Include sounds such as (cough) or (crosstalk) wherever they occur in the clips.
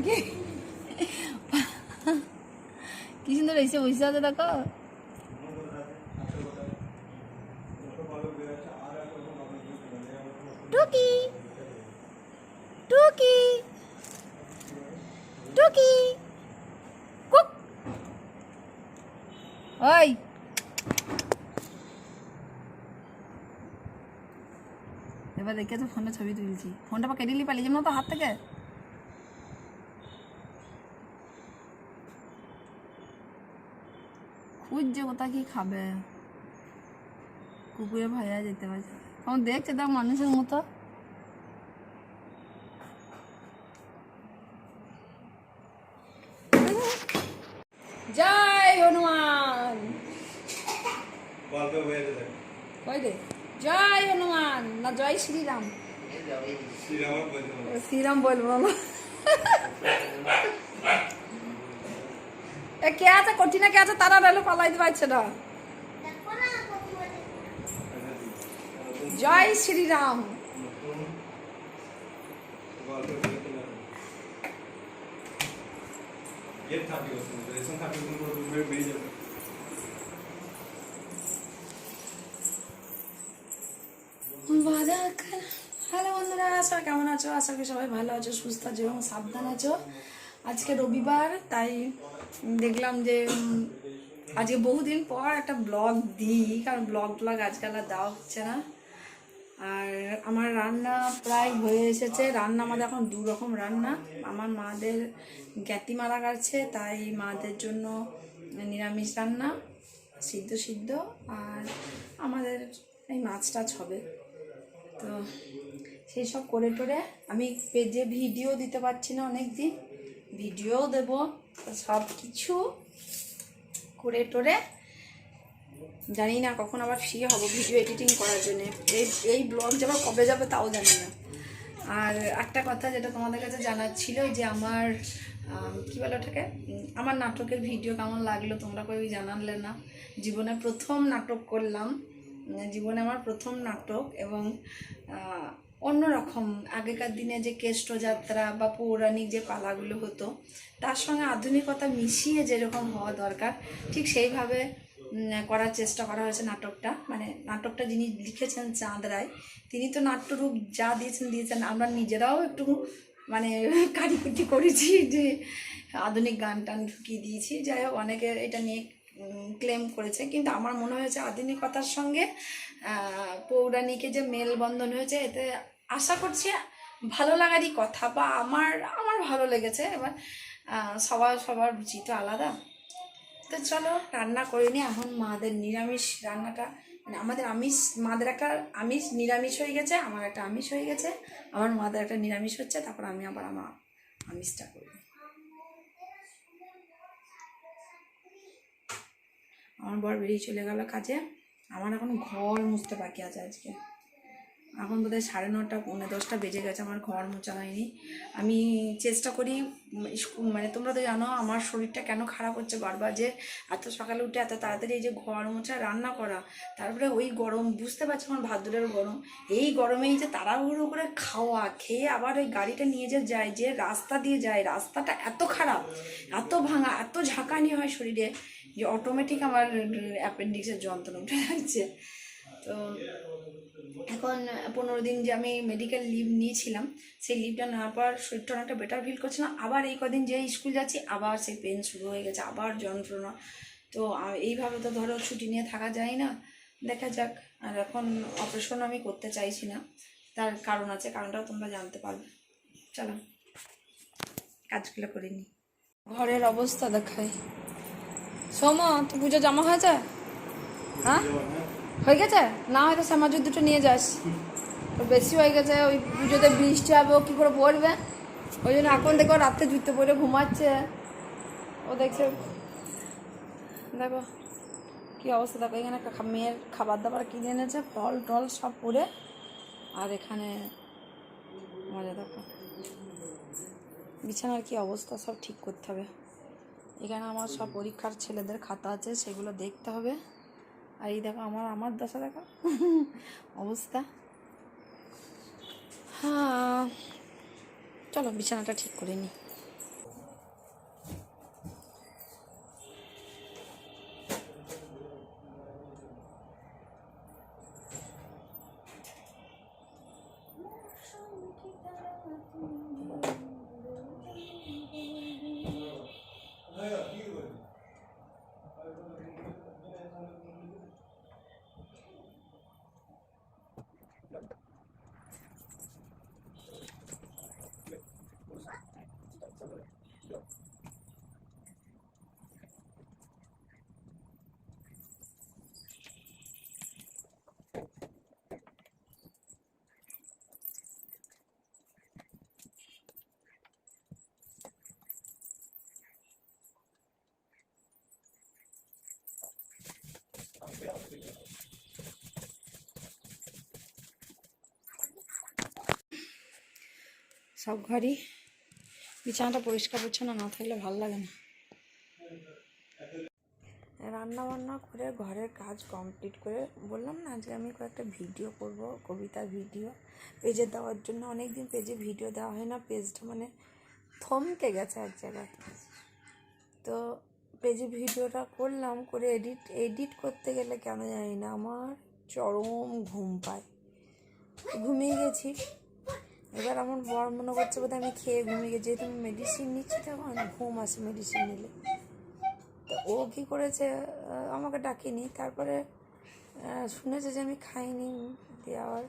নাকি কি সুন্দর এসে বসে আছে দেখো। টুকি। টুকি। টুকি। কুক। ওই। এবার দেখে তো ফোনে ছবি তুলছি। ফোনটা কেটে নিয়ে পালিয়ে যাব না তো হাত থেকে? খুঁজছে কোথা কি খাবে? কুকুরে ভাইয়া যেতে পারছে আমার দেখছে তার মানুষের মতো। জয় হনুমান। জয় হনুমান। না জয় শ্রীরাম। শ্রীরাম বলব এ কে আছে? কঠিনা কে আছে? তারা রেলো পালাইতে পারছে না। জয় শ্রীরাম। হ্যালো বন্ধুরা সবাই কেমন আছো? আশা করি সবাই ভালো আছো, সুস্থ আছো এবং সাবধান আছো। আজকে রবিবার, তাই দেখলাম যে আজকে বহুদিন পর একটা ব্লগ দিই, কারণ ব্লগ ব্লগ আজকাল আর দেওয়া হচ্ছে না। আর আমার রান্না প্রায় হয়ে এসেছে। রান্না আমাদের এখন দু রকম রান্না। আমার মাদের জ্ঞাতি মারা গেছে, তাই মাদের জন্য নিরামিষ রান্না, সিদ্ধ সিদ্ধ, আর আমাদের এই মাছ টাছ হবে। তো সেই সব করে টোরে আমি পেজে ভিডিও দিতে পারছি না অনেক দিন ভিডিও দেবো সব কিছু করে টোরে। জানি না কখন আবার ফ্রি হব ভিডিও এডিটিং করার জন্য। এই এই ব্লগ যাবার কবে যাবে তাও জানি না। আর একটা কথা যেটা তোমাদের কাছে জানার ছিল যে আমার আম, কি বলে ওটাকে? আমার নাটকের ভিডিও কেমন লাগল তোমরা কেউ জানালে না। জীবনে প্রথম নাটক করলাম। জীবনে আমার প্রথম নাটক এবং অন্যরকম। আগেকার দিনে যে কেষ্ট যাত্রা বা পৌরাণিক যে পালাগুলো হতো, তার সঙ্গে আধুনিকতা মিশিয়ে যেরকম হওয়া দরকার, ঠিক সেইভাবে করার চেষ্টা করা হয়েছে নাটকটা। মানে নাটকটা যিনি লিখেছেন চাঁদ রায়, তিনি তো নাট্যরূপ যা দিয়েছেন দিয়েছেন। আমরা নিজেরাও একটু মানে কারিকুটি করেছি যে আধুনিক গান টান ঢুকিয়ে দিয়েছি। যাই হোক, অনেকে এটা নিয়ে ক্লেম করেছে। কিন্তু আমার মনে হয়েছে আধুনিকতার সঙ্গে পৌরাণিকে যে মেলবন্ধন হয়েছে, এতে আশা করছি ভালো লাগারই কথা বা আমার আমার ভালো লেগেছে। এবার সবার সবার রুচি তো আলাদা। তো চলো, রান্না করে নিই এখন মাদের নিরামিষ রান্নাটা মানে আমাদের আমিষ, মাদের একটা আমিষ নিরামিষ হয়ে গেছে, আমার একটা আমিষ হয়ে গেছে। আমার মাদের একটা নিরামিষ হচ্ছে, তারপর আমি আবার আমার আমিষটা করি। আমার বর বেরিয়ে চলে গেল কাজে। আমার এখন ঘর মুছতে বাকি আছে আজকে। এখন বোধহয় সাড়ে নটা, পৌনে দশটা বেজে গেছে, আমার ঘর মোচা হয়নি। আমি চেষ্টা করি মানে তোমরা তো জানো, আমার শরীরটা কেন খারাপ হচ্ছে বারবার যে এত সকালে উঠে এত তাড়াতাড়ি এই যে ঘর মোছা, রান্না করা, তারপরে ওই গরম, বুঝতে পারছি আমার ভাদ্রের গরম। এই গরমেই যে তাড়াহুড়ো করে খাওয়া, খেয়ে আবার ওই গাড়িটা নিয়ে যে যায়, যে রাস্তা দিয়ে যায়, রাস্তাটা এত খারাপ, এত ভাঙা, এত ঝাঁকানি হয় শরীরে। যে অটোমেটিক আমার অ্যাপেন্ডিক্সের যন্ত্রণা উঠে যাচ্ছে তো এখন পনেরো দিন যে আমি মেডিকেল লিভ নিয়েছিলাম, সেই লিভটা নেওয়ার পর শরীরটা অনেকটা বেটার ফিল করছে না। আবার এই কদিন যে স্কুল যাচ্ছি, আবার সেই পেন শুরু হয়ে গেছে, আবার যন্ত্রণা। তো এইভাবে তো ধরো ছুটি নিয়ে থাকা যায় না। দেখা যাক। আর এখন অপারেশন আমি করতে চাইছি না। তার কারণ আছে, কারণটাও তোমরা জানতে পারবে। চলো, কাজগুলো করিনি ঘরের অবস্থা দেখাই। সোম তো পুজো জমা হয়েছে হ্যাঁ? হয়ে গেছে? না হয়তো সামাজের দুটো নিয়ে যাস। বেশি হয়ে গেছে, ওই পুজোতে বৃষ্টি হবে, ও কী করে পড়বে? ওই জন্য এখন দেখো রাত্রে জুতো পরে ঘুমাচ্ছে। ও দেখছে, দেখো কি অবস্থা। দেখো এখানে মেয়ের খাবার দাবার কিনে এনেছে, ফল টল সব পরে। আর এখানে মজা দেখো। বিছানার কি অবস্থা, সব ঠিক করতে হবে। এখানে আমার সব পরীক্ষার ছেলেদের খাতা আছে, সেগুলো দেখতে হবে। আর এই দেখো আমার আমার দশা দেখো। (laughs) অবস্থা। হ্যাঁ চলো বিছানাটা ঠিক করে নিই সব ঘরই। বিছানাটা পরিষ্কার পরিচ্ছন্ন না থাকলে ভালো লাগে না। রান্না বান্না করে ঘরের কাজ কমপ্লিট করে বললাম না আজকে আমি কয়েকটা ভিডিও করব, কবিতার ভিডিও। পেজে দেওয়ার জন্য অনেক দিন পেজে ভিডিও দেওয়া হয় না, পেজটা মানে থমকে গেছে এক জায়গায়। তো পেজে ভিডিওটা করলাম, করে এডিট এডিট করতে গেলে কেন জানি না আমার চরম ঘুম পায়। ঘুমিয়ে গেছি। এবার আমার বর মনে করছে বোধহয় আমি খেয়ে ঘুমিয়ে গেছি। যেহেতু আমি মেডিসিন নিচ্ছি, তখন ঘুম আসে মেডিসিন নিলে। তো ও কী করেছে আমাকে ডাকেনি। তারপরে শুনেছে যে আমি খাইনি আবার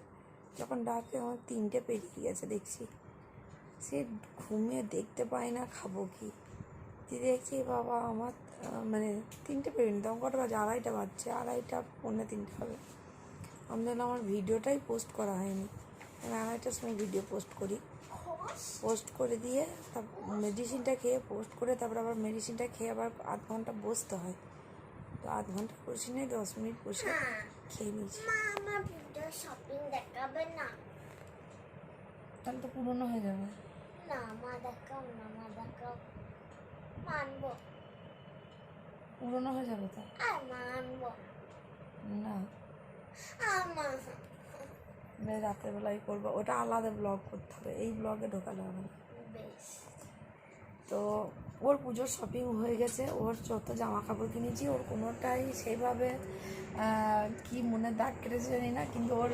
যখন ডাকে, আমার তিনটে পেরিয়ে গেছে দেখছি। সে ঘুমিয়ে দেখতে পায় না, খাব কি? দিয়ে দেখছি বাবা, আমার মানে তিনটে পেরিয়ে তখন কটা বাজে? আড়াইটা বাজছে। আড়াইটা, পৌনে তিনটে হবে। আমি দেখলাম আমার ভিডিওটাই পোস্ট করা হয়নি। আমি একটা সময় ভিডিও পোস্ট করি। পোস্ট করে দিয়ে তার মেডিসিনটা খেয়ে পোস্ট করে তারপর আবার মেডিসিনটা খেয়ে আবার আধ ঘণ্টা বসতে হয়। তো আধ ঘণ্টা বসে নিয়ে দশ মিনিট বসে খেয়ে নিয়েছি। শপিং দেখাবে না। তাহলে তো পুরনো হয়ে যাবে। না মা দেখাও না মা দেখাও। মানবো। পুরনো হয়ে যাবে তা? মানবো। না। আমার বেশ রাতের বেলায় করব। ওটা আলাদা ব্লগ করতে হবে। এই ব্লগে ঢোকালে হবে না। তো ওর পুজোর শপিং হয়ে গেছে। ওর যত জামা কাপড় কিনেছি ওর কোনোটাই সেইভাবে কি মনে দাগ কেটেছে জানি না কিন্তু ওর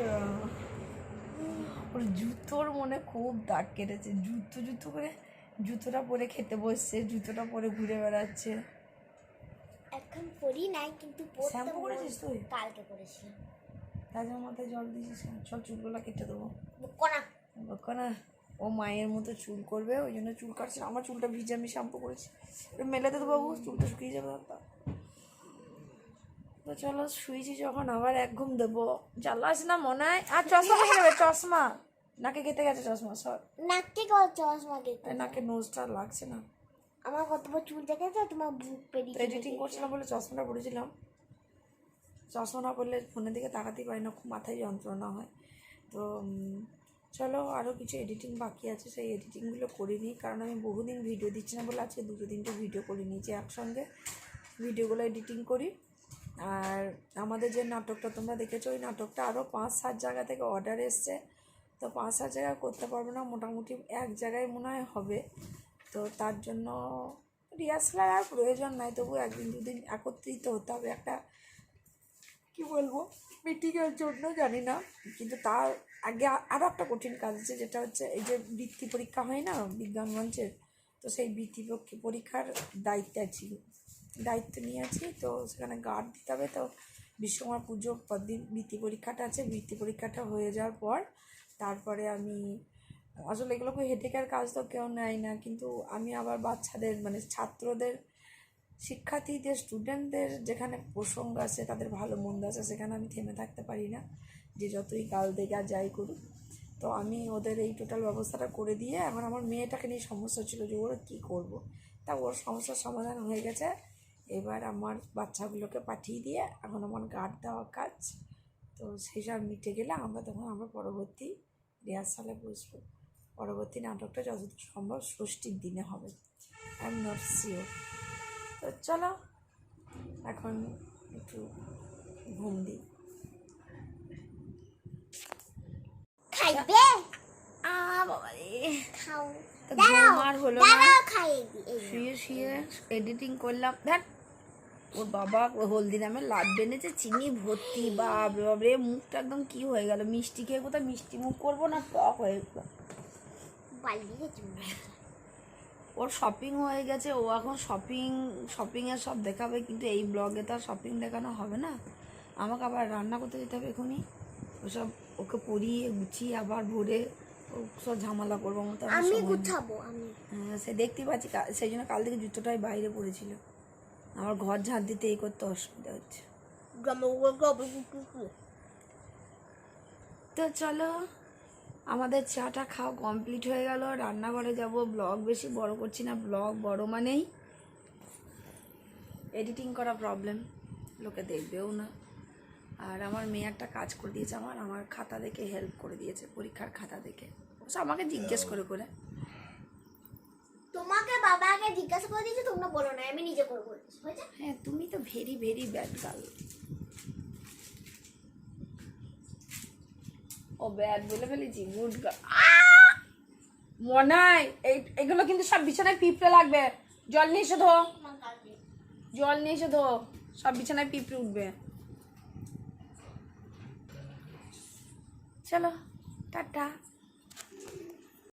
ওর জুতোর মনে খুব দাগ কেটেছে। জুতো জুতো করে জুতোটা পরে খেতে বসছে জুতোটা পরে ঘুরে বেড়াচ্ছে। এখন পড়ি নাই কিন্তু শ্যাম্পু করেছিস তুই? কালকে করেছি। তাজা মাথায় জল দিয়েছিস কেন? চল চুলগুলো কেটে দেবো। বুকো না। বলকো না। ও মায়ের মতো চুল করবে ওই জন্য চুল কাটছে। আমার চুলটা ভিজে আমি শ্যাম্পু করেছি। মেলাতে তো বাবু চুলটা শুকিয়ে যাবে তারপর তো চলো শুয়েছি যখন আবার এক ঘুম দেবো। জ্বালাস না মনে হয় আর চশমা কেটে চশমা। নাকে কেটে গেছে চশমা সর। কর চশমা কে এই নাকে নোজটা লাগছে না। আমার কত বড় চুল দেখেছ? তোমার বুক পেরিয়ে এডিটিং করছিলাম বলে চশমাটা পরেছিলাম। চশমা না পরলে ফোনের দিকে তাকাতেই পারি না, খুব মাথায় যন্ত্রণা হয়। তো চলো আরও কিছু এডিটিং বাকি আছে, সেই এডিটিংগুলো করে নিই। কারণ আমি বহুদিন ভিডিও দিচ্ছি না বলে আজকে দুটো তিনটে ভিডিও করে নিয়েছি একসঙ্গে। ভিডিওগুলো এডিটিং করি। আর আমাদের যে নাটকটা তোমরা দেখেছ, ওই নাটকটা আরও পাঁচ সাত জায়গা থেকে অর্ডার এসছে। তো পাঁচ সাত জায়গায় করতে পারব না, মোটামুটি এক জায়গায় মনে হয় হবে। তো তার জন্য রিহার্সালের আর প্রয়োজন নাই, তবু একদিন দুদিন একত্রিত হতে হবে। একটা কি বলব? মিটিংয়ের জন্য জানি না, কিন্তু তার আগে আরও একটা কঠিন কাজ আছে, যেটা হচ্ছে এই যে বৃত্তি পরীক্ষা হয় না, বিজ্ঞান মঞ্চের, তো সেই বৃত্তি পরীক্ষা- পরীক্ষার দায়িত্ব আছি। দায়িত্ব নিয়ে আছি, তো সেখানে গার্ড দিতে হবে, তো বিশ্বকর্মা পুজো পরদিন বৃত্তি পরীক্ষাটা আছে, বৃত্তি পরীক্ষাটা হয়ে যাওয়ার পর তারপরে আমি, আসলে এগুলো খুব হেডেকের কাজ তো কেউ নেয় না, কিন্তু আমি আবার বাচ্চাদের মানে ছাত্রদের শিক্ষার্থীদের স্টুডেন্টদের যেখানে প্রসঙ্গ আছে, তাদের ভালো মন্দ আছে, সেখানে আমি থেমে থাকতে পারি না। যে যতই গাল আর যাই করুক। তো আমি ওদের এই টোটাল ব্যবস্থাটা করে দিয়ে এখন আমার মেয়েটাকে নিয়ে সমস্যা ছিল যে ওর কী করব। তা ওর সমস্যার সমাধান হয়ে গেছে। এবার আমার বাচ্চাগুলোকে পাঠিয়ে দিয়ে এখন আমার গার্ড দেওয়া কাজ। তো সেই সব মিটে গেলে আমরা তখন আমরা পরবর্তী রিহার্সালে বসবো। পরবর্তী নাটকটা যতদূর সম্ভব ষষ্ঠীর দিনে হবে। আই এম নট শিওর তো চলো এখন একটু ঘুম দিই। খাইবে? আ বাবা রে। খাও। ঘুম আর হলো না। দাঁড়াও দি শুয়ে শুয়ে এডিটিং করলাম। দেখ ওর বাবা লাড্ডু এনেছে চিনি ভর্তি বাপরে মুখটা একদম কি হয়ে গেল? মিষ্টি খেয়ে কোথায় মিষ্টি মুখ করব না? টক হয়ে গেল পালিয়ে গেছে মনে হচ্ছে। ওর শপিং হয়ে গেছে ও এখন শপিং শপিংয়ের সব দেখাবে কিন্তু এই ব্লগে তো আর শপিং দেখানো হবে না। আমাকে আবার রান্না করতে যেতে হবে এখনই ওসব ওকে পরিয়ে গুছিয়ে আবার ভরে ও সব ঝামেলা করব আমি গুছাবো আমি। হ্যাঁ, সে দেখতেই পাচ্ছি সেই জন্য কাল থেকে জুতোটাই বাইরে পড়েছিল আমার ঘর ঝাঁট দিতে এই করতে অসুবিধা হচ্ছে। তো চলো। আমাদের চাটা খাওয়া কমপ্লিট হয়ে গেল রান্নাঘরে যাব ব্লগ বেশি বড় করছি না ব্লগ বড় মানেই এডিটিং করা প্রবলেম লোকে দেখবেও না। আর আমার মেয়ে একটা কাজ করে দিয়েছে আমার আমার খাতা দেখে হেল্প করে দিয়েছে পরীক্ষার খাতা দেখে। অবশ্য আমাকে জিজ্ঞেস করে করে। তোমাকে বাবা আগে জিজ্ঞাসা করে দিয়েছে তোমরা বলো না আমি নিজে করে বলছি হ্যাঁ তুমি তো ভেরি ভেরি ব্যাড গার্ল ও ব্যাড বলে ফেলেছি, গুড মনাই এগুলো কিন্তু সব বিছানায় পিঁপড়ে লাগবে। জল নিয়ে এসে ধো জল নিয়ে এসে ধো সব বিছানায় পিঁপড়ে উঠবে। চলো, টাটা।